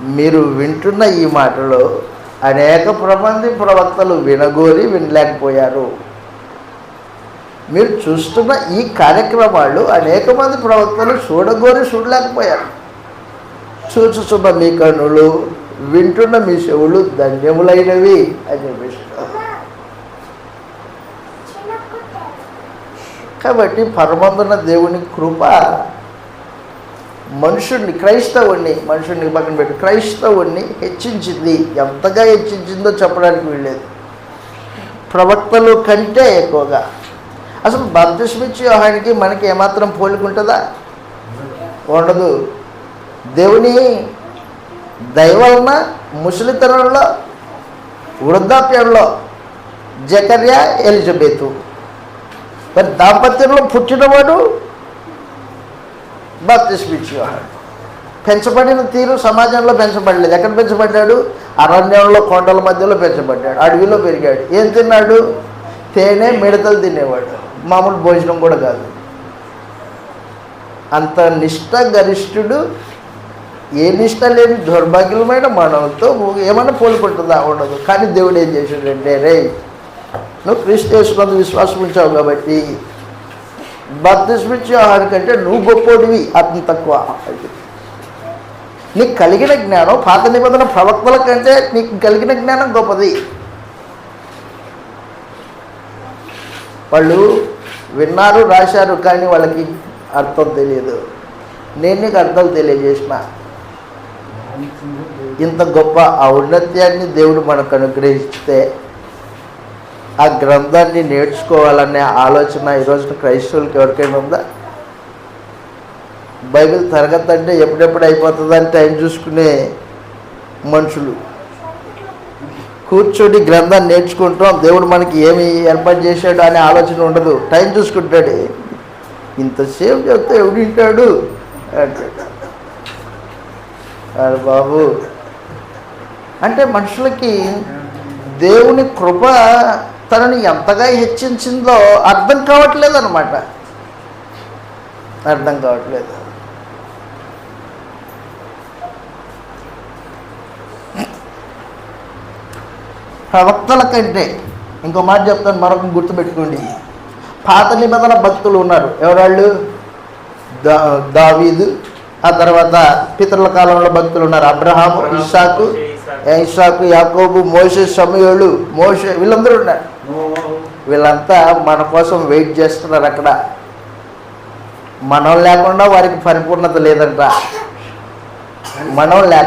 మీరు వింటున్న ఈ మాటలో అనేక ప్రమంది ప్రవక్తలు వినగోరి వినలేకపోయారు. మీరు చూస్తున్న ఈ కార్యక్రమాలు అనేక మంది ప్రవక్తలు చూడగోరి చూడలేకపోయారు. చూచుచున్న మీ కన్నులు వింటున్న మీ చెవులు ధన్యములైనవి అని చెప్పేసి కాబట్టి పరమందున దేవుని కృప మనుషుడిని క్రైస్తవుణ్ణి మనుషుణ్ణి పక్కన పెట్టి. క్రైస్తవుణ్ణి హెచ్చించింది. ఎంతగా హెచ్చించిందో చెప్పడానికి వీల్లేదు. ప్రవక్తలు కంటే ఎక్కువగా. అసలు బాప్తిస్మిచ్చి వ్యవహానికి మనకి ఏమాత్రం పోలికుంటుందా? ఉండదు. దేవుని దయవలన ముసలితనంలో వృద్ధాప్యంలో జకర్య ఎలిజబెత్. మరి దాంపత్యంలో పుట్టినవాడు బాప్తిస్మిచ్చేవాడు పెంచబడిన తీరు సమాజంలో పెంచబడలేదు. ఎక్కడ పెంచబడ్డాడు? అరణ్యంలో కొండల మధ్యలో పెంచబడ్డాడు. అడవిలో పెరిగాడు. ఏం తిన్నాడు? తేనె మిడతలు తినేవాడు. మామూలు భోజనం కూడా కాదు. అంత నిష్ట గరిష్ఠుడు ఏ నిష్ట లేని దౌర్భాగ్యమైన మానవులతో ఏమైనా పోలిపడుతుందా ఉండదు. కానీ దేవుడు ఏం చేశాడంటే రే నువ్వు క్రీస్తు యేసునందు విశ్వాసం ఉంచావు కాబట్టి బప్తిస్మిచ్చే ఆహారం కంటే నువ్వు గొప్పోడివి అతను తక్కువ. నీకు కలిగిన జ్ఞానం పాత నిబంధన ప్రవక్తల కంటే నీకు కలిగిన జ్ఞానం గొప్పది. వాళ్ళు విన్నారు రాశారు కానీ వాళ్ళకి అర్థం తెలియదు. నేను నీకు అర్థం తెలియజేసిన. ఇంత గొప్ప ఔన్నత్యాన్ని దేవుడు మనకు అనుగ్రహిస్తే ఆ గ్రంథాన్ని నేర్చుకోవాలనే ఆలోచన ఈరోజు క్రైస్తవులకి ఎవరికైనా ఉందా? బైబిల్ తరగతి అంటే ఎప్పుడెప్పుడు అయిపోతుందని టైం చూసుకునే మనుషులు. కూర్చొని గ్రంథాన్ని నేర్చుకుంటాం దేవుడు మనకి ఏమి ఏర్పాటు చేశాడు అనే ఆలోచన ఉండదు. టైం చూసుకుంటాడు. ఇంతసేపు చెప్తే ఎవడు వింటాడు? అంటాడు అరే బాబు. అంటే మనుషులకి దేవుని కృప తనని ఎంతగా హెచ్చించిందో అర్థం కావట్లేదు అనమాట అర్థం కావట్లేదు. ప్రవక్తల కంటే ఇంకో మాట చెప్తాను మరొక గుర్తుపెట్టుకోండి. పాత నిబంధన భక్తులు ఉన్నారు. ఎవరాళ్ళు? దా దావీదు. ఆ తర్వాత పితరుల కాలంలో భక్తులు ఉన్నారు. అబ్రహాము ఇషాకు ఇస్సాకు యాకోబు మోసే సమయోలు మోసే వీళ్ళందరూ ఉన్నారు. వీళ్ళంతా మన కోసం వెయిట్ చేస్తున్నారు అక్కడ. మనం లేకుండా వారికి పరిపూర్ణత లేదంట. మనం లేక